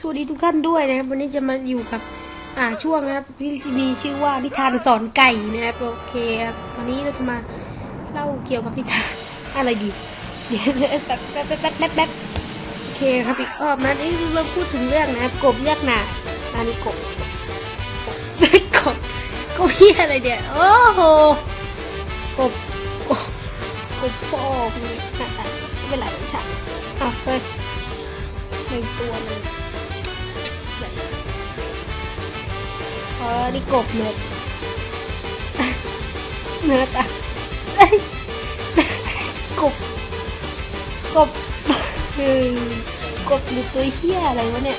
สวัสดีทุกท่านด้วยนะครับ วันนี้จะมาอยู่กับอ่าช่วงนะครับที่มีชื่อว่านิทานสอนไก่นะครับโอเคครับวันนี้เราจะมาเล่าเกี่ยวกับนิทานอะไรดีเดี๋ยวแป๊บแป๊บแป๊บแป๊บแป๊บแป๊บโอเคครับอีกรอบนะนี่เราพูดถึงเรื่องนะครับกบเรียกหนาอันนี้กบกบกบกบเฮียอะไรเนี่ยโอ้โหกบกบกบพ่อนี่อะอะไม่เป็นไรของฉันอะเฮ้ยหนึ่งตัวหนึง อ๋อนี่กบเนิร์ดเนิร์ดอะเอ้ยกบกบเฮ้ยกบหรือตัวเหี้ยอะไรวะเนี่ย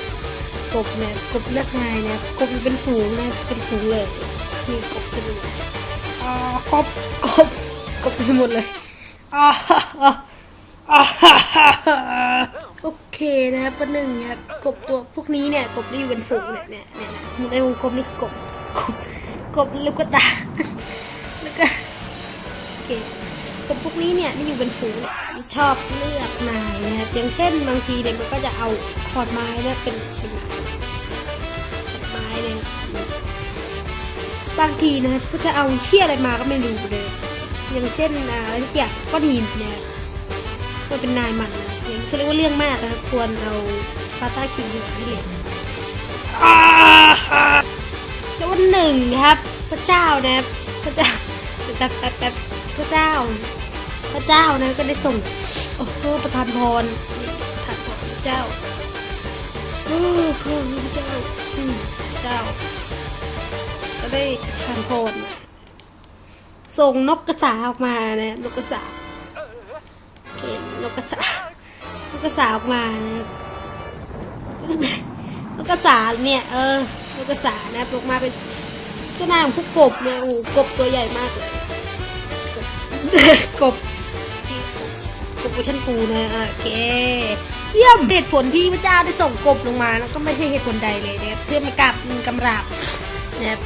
กบเนี่ยกบเลือกนายเนี่ยกบมันเป็นฝูงนะเป็นฝูงเลยนี่กบเป็นอ่ากบกบกบไปหมดเลยอ่าฮ่าฮ่าอ่า นะครับประหนึ่งครับกบตัวพวกนี้เนี่ยกบที่อยู่เป็นฝูงเนี่ยเนี่ยเนี่ยในวงกลมนี่คือกบกบกบลูกกตาแล้วก็โอเคกบพวกนี้เนี่ยที่อยู่เป็นฝูงชอบเลือกนายนะครับอย่างเช่นบางทีเนี่ยมันก็จะเอาขอนไม้เนี่ยเป็นเป็นไม้เนี่ยบางทีนะครับก็จะเอาเชี่ยอะไรมาก็ไม่รู้เลย อย่างเช่นอะไรสักอย่างก้อนหินเนี่ยก็เป็นนายมันนะ อย่างเขาเรียกว่าเรื่องมากนะครับควรเอาสปาร์ตาคิงอยู่ที่เหรียญแล้ววันหนึ่งครับ พระเจ้านะครับพระเจ้าแป๊บแป๊บแป๊บพระเจ้า พระเจ้านะก็ได้ส่งโอ้โหประทานพรประทานพรพระเจ้าโอ้คือพระเจ้าพระเจ้า ก็ได้ประทานพรส่งนกกระสาออกมานะนกกระสาโอเคนกกระสา นกกระสาออกมานะนกกระสาเนี่ยเออนกกระสานะออกมาเป็นเจ้านายของพวกกบเนี่ยโอ้โหกบตัวใหญ่มากเลยกบกบเวอร์ชันกูนะอะโอเคเยี่ยมเหตุผลที่พระเจ้าได้ส่งกบลงมาแล้วก็ไม่ใช่เหตุผลใดเลยนะครับเพื่อมากราบกำราบนะครับ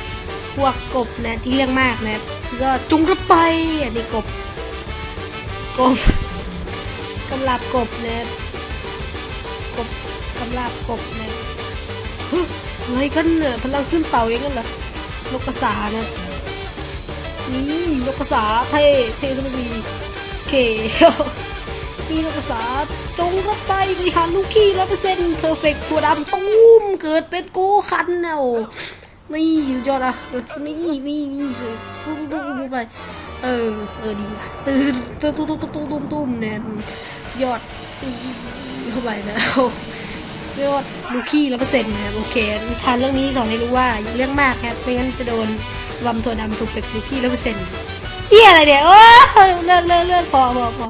พวกกบนะที่เรื่องมากนะครับก็จุงระไปอันนี้กบกบ กำราบกบนะครับกบกำราบกบนะเฮ้ยอะไรกันเนี่ยพลังขึ้นเต่าเองกันเหรอนกกระสานะนี่นกกระสาเท่เท่สมบีเคนี่นกกระสาจงรับไปบริหารลูกขี้ร้อยเปอร์เซ็นต์เพอร์เฟกต์ตัวดำตุ้มเกิดเป็นโกคันเนะนี่ยอดอะนี่นี่นี่สิตุ้มตุ้มตุ้มไป เออ เออดีว่ะตื่นตุ้มตุ้มตุ้มตุ้มตุ้มตุ้มเนี่ยยอดนี่เข้าไปแล้วยอดลูกขี้ร้อยเปอร์เซ็นต์นะครับโอเคนิทานเรื่องนี้สอนให้รู้ว่าอย่าเรื่องมากครับไม่งั้นจะโดนวำถั่วดำถูกเฟกลูกี้แล้วเปอร์เซ็นต์เฮียอะไรเนี่ยโอ้ยเลิกเลิกเลิกพอพอพอ